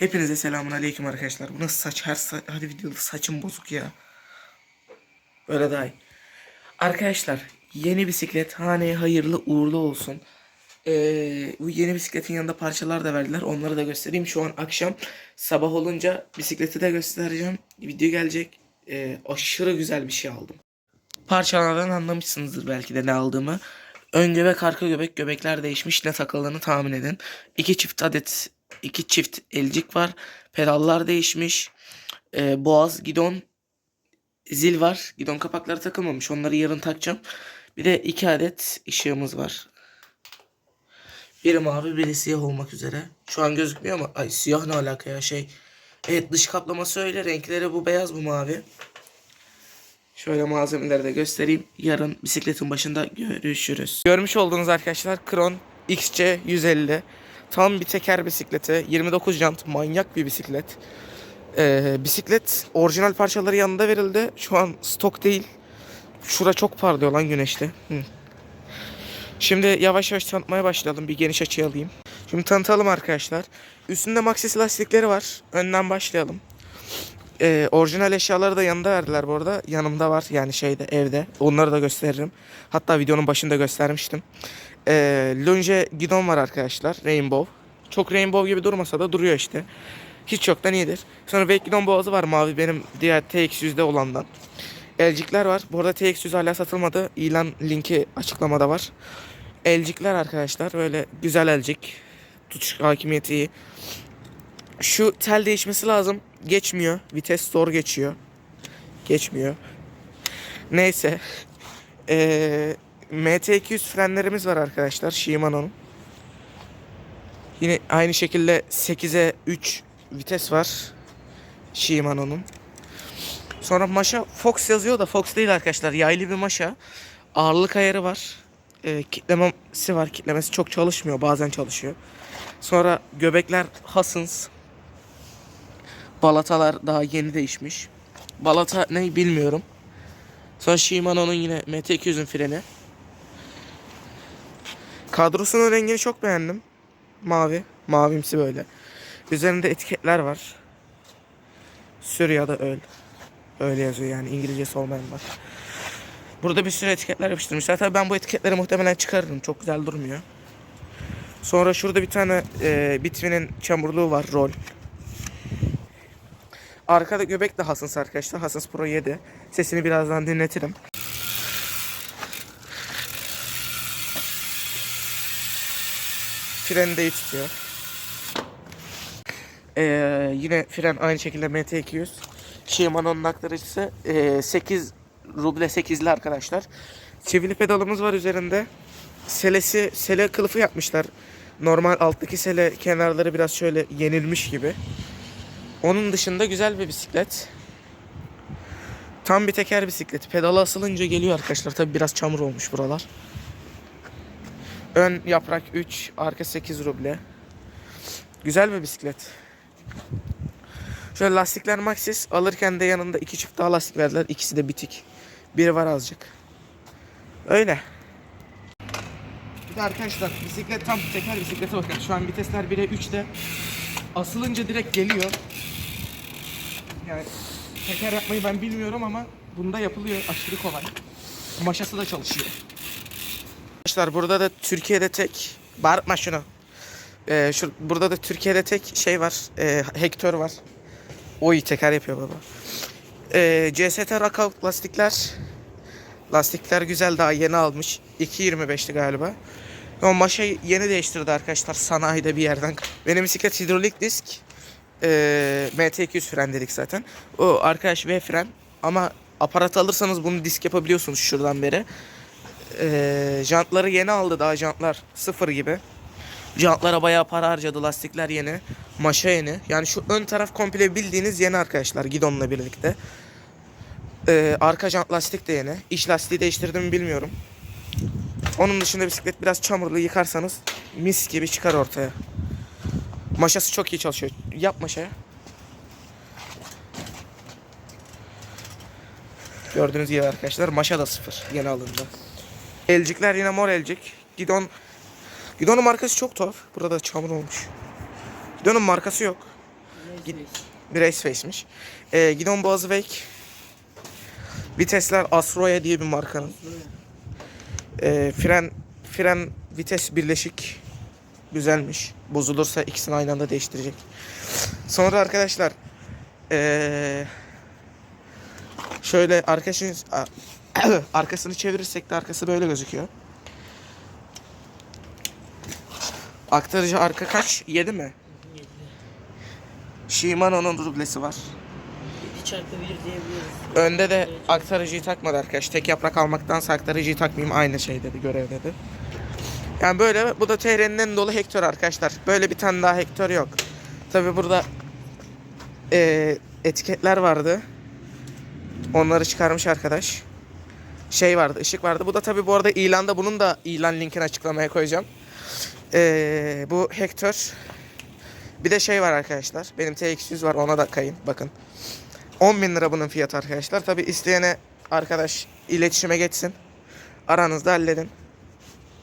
Hepinize selamun aleyküm arkadaşlar. Bu nasıl saç? Her sa- hadi videoda saçım bozuk ya. Böyle daha iyi. Arkadaşlar yeni bisiklet haneye hayırlı uğurlu olsun. Ee, bu yeni bisikletin yanında parçalar da verdiler. Onları da göstereyim. Şu an akşam sabah olunca bisikleti de göstereceğim. Video gelecek. Ee, aşırı güzel bir şey aldım. Parçalardan anlamışsınızdır belki de ne aldığımı. Ön göbek arka göbek göbekler değişmiş ne takıldığını tahmin edin. İki çift adet iki çift elcik var. Pedallar değişmiş. Ee, boğaz gidon zil var. Gidon kapakları takılmamış. Onları yarın takacağım. Bir de iki adet ışığımız var. Biri mavi biri siyah olmak üzere. Şu an gözükmüyor ama ay siyah ne alaka ya şey. Evet dış kaplaması öyle. Renkleri bu beyaz bu mavi. Şöyle malzemeleri de göstereyim. Yarın bisikletin başında görüşürüz. Görmüş olduğunuz arkadaşlar Kron XC 150. Tam bir teker bisikleti. 29 jant. Manyak bir bisiklet. Ee, bisiklet orijinal parçaları yanında verildi. Şu an stok değil. Şura çok parlıyor lan güneşte. Hı. Şimdi yavaş yavaş tanıtmaya başlayalım. Bir geniş açı alayım. Şimdi tanıtalım arkadaşlar. Üstünde Maxxis lastikleri var. Önden başlayalım. Ee, orijinal eşyaları da yanında verdiler bu arada. Yanımda var yani şeyde evde. Onları da gösteririm. Hatta videonun başında göstermiştim. Ee, Lunge gidon var arkadaşlar. Rainbow. Çok rainbow gibi durmasa da duruyor işte. Hiç yoktan iyidir. Sonra Wake gidon boğazı var mavi benim diğer TX100'de olandan. Elcikler var. Bu arada TX100 hala satılmadı. İlan linki açıklamada var. Elcikler arkadaşlar. Böyle güzel elcik. Tutuş hakimiyeti iyi. Şu tel değişmesi lazım. Geçmiyor. Vites zor geçiyor. Geçmiyor. Neyse. Ee, MT200 frenlerimiz var arkadaşlar. Shimano'nun. Yine aynı şekilde 8'e 3 vites var. Shimano'nun. Sonra maşa Fox yazıyor da Fox değil arkadaşlar. Yaylı bir maşa. Ağırlık ayarı var. Ee, kitlemesi var. Kitlemesi çok çalışmıyor. Bazen çalışıyor. Sonra göbekler Hassens. Balatalar daha yeni değişmiş. Balata ne bilmiyorum. Sonra Shimano'nun yine MT200'ün freni. Kadrosunun rengini çok beğendim. Mavi. Mavimsi böyle. Üzerinde etiketler var. Sür ya da öl. Öyle yazıyor yani İngilizcesi olmayan var. Burada bir sürü etiketler yapıştırmışlar. Tabii ben bu etiketleri muhtemelen çıkarırım. Çok güzel durmuyor. Sonra şurada bir tane e, Bitvin'in çamurluğu var. Roll. Arkada göbek de Hasens arkadaşlar. Hasens Pro 7. Sesini birazdan dinletirim. Freni de iyi tutuyor. Ee, yine fren aynı şekilde MT200. Shimano'nun aktarıcısı ee, 8 ruble 8'li arkadaşlar. Çivili pedalımız var üzerinde. Selesi, sele kılıfı yapmışlar. Normal alttaki sele kenarları biraz şöyle yenilmiş gibi. Onun dışında güzel bir bisiklet. Tam bir teker bisikleti. Pedala asılınca geliyor arkadaşlar. Tabi biraz çamur olmuş buralar. Ön yaprak 3, arka 8 ruble. Güzel bir bisiklet. Şöyle lastikler Maxxis. Alırken de yanında iki çift daha lastik verdiler. İkisi de bitik. Biri var azıcık. Öyle. Bir de arkadaşlar bisiklet tam teker bisiklete bakın. Şu an vitesler 1'e 3'te. Asılınca direkt geliyor. Yani teker yapmayı ben bilmiyorum ama bunda yapılıyor. Aşırı kolay. Maşası da çalışıyor. Arkadaşlar burada da Türkiye'de tek bağırtma şunu. Ee, şu, burada da Türkiye'de tek şey var. E, Hector var. O iyi teker yapıyor baba. Ee, CST Rockout lastikler. Lastikler güzel daha yeni almış. 2.25'ti galiba. O maşa yeni değiştirdi arkadaşlar sanayide bir yerden. Benim bisiklet hidrolik disk. Ee, MT200 fren dedik zaten. O arkadaş V fren. Ama aparat alırsanız bunu disk yapabiliyorsunuz şuradan beri. Ee, jantları yeni aldı daha jantlar sıfır gibi. Jantlara bayağı para harcadı. Lastikler yeni. Maşa yeni. Yani şu ön taraf komple bildiğiniz yeni arkadaşlar. Gidonla birlikte. Ee, arka jant lastik de yeni. İç lastiği değiştirdim bilmiyorum. Onun dışında bisiklet biraz çamurlu yıkarsanız mis gibi çıkar ortaya. Maşası çok iyi çalışıyor. Yap maşaya. Gördüğünüz gibi arkadaşlar maşa da sıfır yeni alındı. Elcikler yine mor elcik. Gidon Gidon'un markası çok tuhaf. Burada çamur olmuş. Gidon'un markası yok. Bir race face'miş. Ee, Gidon Boazwake. Vitesler Astroya diye bir markanın. Ee, fren fren vites birleşik güzelmiş. Bozulursa ikisini aynı anda değiştirecek. Sonra arkadaşlar ee, şöyle arkasını arkasını çevirirsek de arkası böyle gözüküyor. Aktarıcı arka kaç? 7 mi? Shimano'nun dublesi var. 7 çarpı 1 diyebiliriz. Önde de aktarıcıyı takmadı arkadaş. Tek yaprak almaktansa aktarıcıyı takmayayım aynı şey dedi görev dedi. Yani böyle bu da TR'nin dolu Hector arkadaşlar. Böyle bir tane daha Hector yok. Tabi burada eee, etiketler vardı. Onları çıkarmış arkadaş. Şey vardı, ışık vardı. Bu da tabi bu arada ilanda bunun da ilan linkini açıklamaya koyacağım. Eee, bu Hector. Bir de şey var arkadaşlar. Benim TX100 var ona da kayın. Bakın. 10 bin lira bunun fiyatı arkadaşlar. Tabi isteyene arkadaş iletişime geçsin. Aranızda halledin.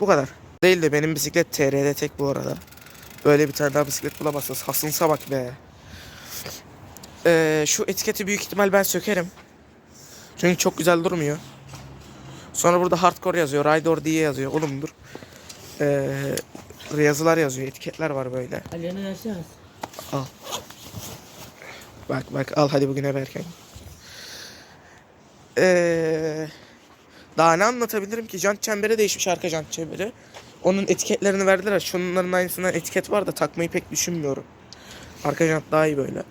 Bu kadar. Değil de benim bisiklet TR'de tek bu arada. Böyle bir tane daha bisiklet bulamazsınız. Hasınsa bak be. Ee, şu etiketi büyük ihtimal ben sökerim. Çünkü çok güzel durmuyor. Sonra burada hardcore yazıyor. Ride diye yazıyor. Oğlum dur. Ee, yazılar yazıyor. Etiketler var böyle. Aliyan'a versene. Al. Bak bak al hadi bugüne verken. Ee, daha ne anlatabilirim ki? Jant çemberi değişmiş arka jant çemberi. Onun etiketlerini verdiler. Şunların aynısından etiket var da takmayı pek düşünmüyorum. Arka jant daha iyi böyle.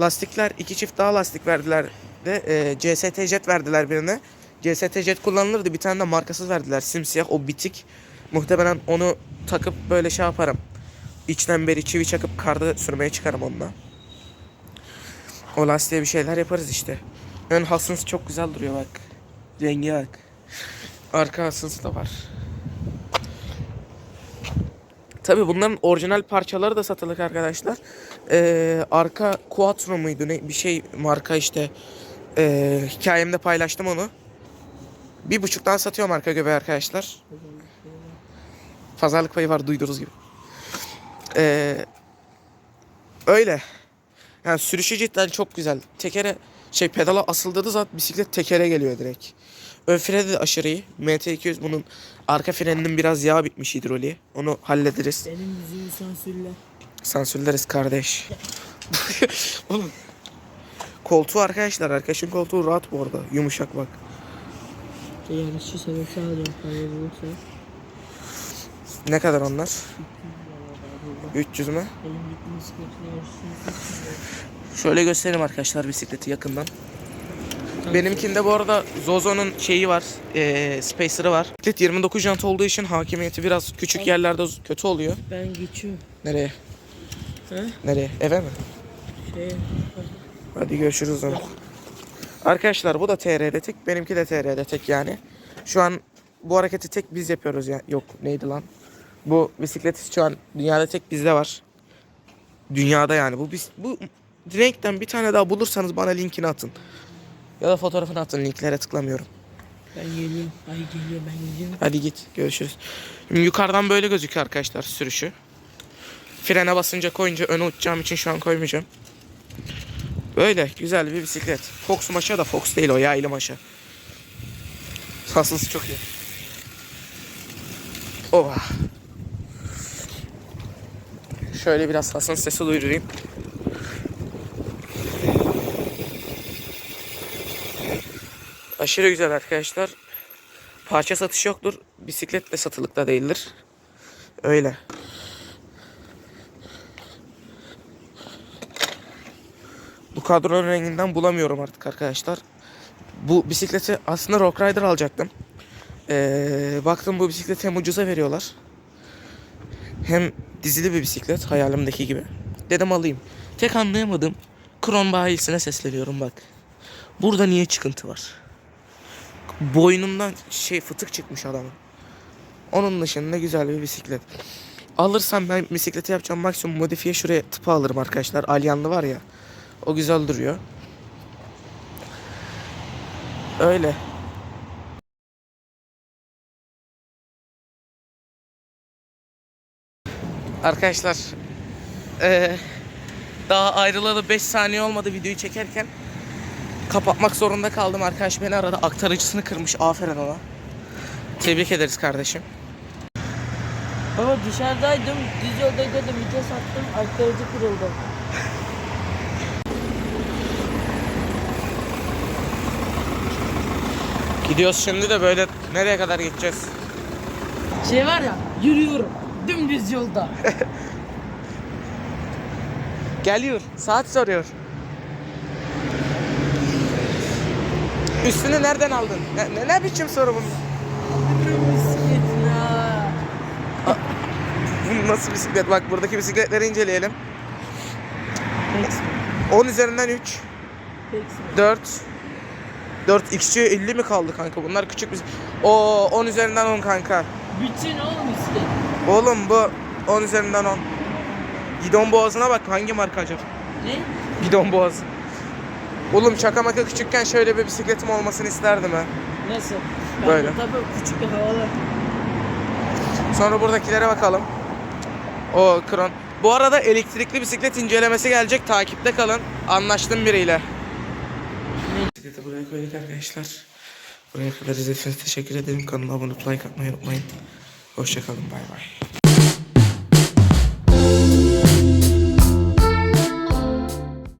Lastikler iki çift daha lastik verdiler de e, CST jet verdiler birine. CST jet kullanılırdı. Bir tane de markasız verdiler. Simsiyah o bitik. Muhtemelen onu takıp böyle şey yaparım. İçten beri çivi çakıp karda sürmeye çıkarım onunla. O lastiğe bir şeyler yaparız işte. Ön hasınsı çok güzel duruyor bak. Rengi bak. Arka hasınsı da var. Tabi bunların orijinal parçaları da satılık arkadaşlar. Ee, arka Quattro muydu ne bir şey marka işte. Ee, hikayemde paylaştım onu. Bir buçuktan satıyor marka göbeği arkadaşlar. Pazarlık payı var duyduğunuz gibi. Ee, öyle. Yani sürüşü cidden çok güzel. Tekere şey pedala asıldırdığı zaman bisiklet tekere geliyor direkt. Ön freni de aşırı iyi. MT200 bunun arka freninin biraz yağ bitmiş hidroliği. Onu hallederiz. Benim yüzümü sansürle. Sansürleriz kardeş. Oğlum. Koltuğu arkadaşlar. Arkadaşın koltuğu rahat bu arada. Yumuşak bak. Yarışçı seni sağlıyorum. Para bulursa. Ne kadar onlar? 300 mü? Şöyle göstereyim arkadaşlar bisikleti yakından. Benimkinde bu arada Zozo'nun şeyi var. Eee Spacer'ı var. Bisiklet 29 jant olduğu için hakimiyeti biraz küçük yerlerde kötü oluyor. Ben geçiyorum. Nereye? He? Nereye? Eve mi? Şey. Hadi görüşürüz o zaman. Arkadaşlar bu da TR'de tek. Benimki de TR'de tek yani. Şu an bu hareketi tek biz yapıyoruz ya. Yok neydi lan? Bu bisiklet şu an dünyada tek bizde var. Dünyada yani. Bu bis bu renkten bir tane daha bulursanız bana linkini atın. Ya da fotoğrafını atın. Linklere tıklamıyorum. Ben geliyorum. Ay geliyor ben gidiyorum. Hadi git. Görüşürüz. Şimdi yukarıdan böyle gözüküyor arkadaşlar sürüşü. Frene basınca koyunca öne uçacağım için şu an koymayacağım. Böyle güzel bir bisiklet. Fox maşa da Fox değil o yaylı maşa. Saslısı çok iyi. Oha. Şöyle biraz hasın sesi duyurayım. Aşırı güzel arkadaşlar. Parça satışı yoktur. Bisiklet de satılıkta değildir. Öyle. Kadronun renginden bulamıyorum artık arkadaşlar. Bu bisikleti aslında Rock Rider alacaktım. Ee, baktım bu bisikleti hem ucuza veriyorlar. Hem dizili bir bisiklet hayalimdeki gibi. Dedim alayım. Tek anlayamadığım Kron bayisine sesleniyorum bak. Burada niye çıkıntı var? Boynundan şey fıtık çıkmış adamın. Onun dışında güzel bir bisiklet. Alırsam ben bisikleti yapacağım maksimum modifiye şuraya tıpa alırım arkadaşlar. Alyanlı var ya. O güzel duruyor. Öyle. Arkadaşlar eee Daha ayrılalı 5 saniye olmadı videoyu çekerken. Kapatmak zorunda kaldım. Arkadaş beni aradı. Aktarıcısını kırmış. Aferin ona. Tebrik ederiz kardeşim. Baba dışarıdaydım. Düz yolda gidiyordum. Vites attım. Aktarıcı kırıldı. Gidiyoruz şimdi de böyle nereye kadar gideceğiz? Şey var ya yürüyorum. Dümdüz yolda. Geliyor. Saat soruyor. Üstünü nereden aldın? Ne, ne, ne biçim soru bu? Bisikletin ha. Bu nasıl bisiklet? Bak buradaki bisikletleri inceleyelim. Peksin. 10 üzerinden 3, Peksin. 4, 4 x'ye 50 mi kaldı kanka? Bunlar küçük biz. O 10 üzerinden 10 kanka. Bütün oğlum bisiklet. Oğlum bu 10 üzerinden 10. Gidon boğazına bak hangi marka acaba? Ne? Gidon boğazı. Oğlum şaka maka küçükken şöyle bir bisikletim olmasını isterdim ha. Nasıl? Böyle. Ben de tabii küçük bir havalı. Sonra buradakilere bakalım. O kron. Bu arada elektrikli bisiklet incelemesi gelecek. Takipte kalın. Anlaştım biriyle. Bisikleti buraya koyduk arkadaşlar. Buraya kadar izlediğiniz teşekkür ederim. Kanala abone olup like atmayı unutmayın. Hoşçakalın. Bay bay.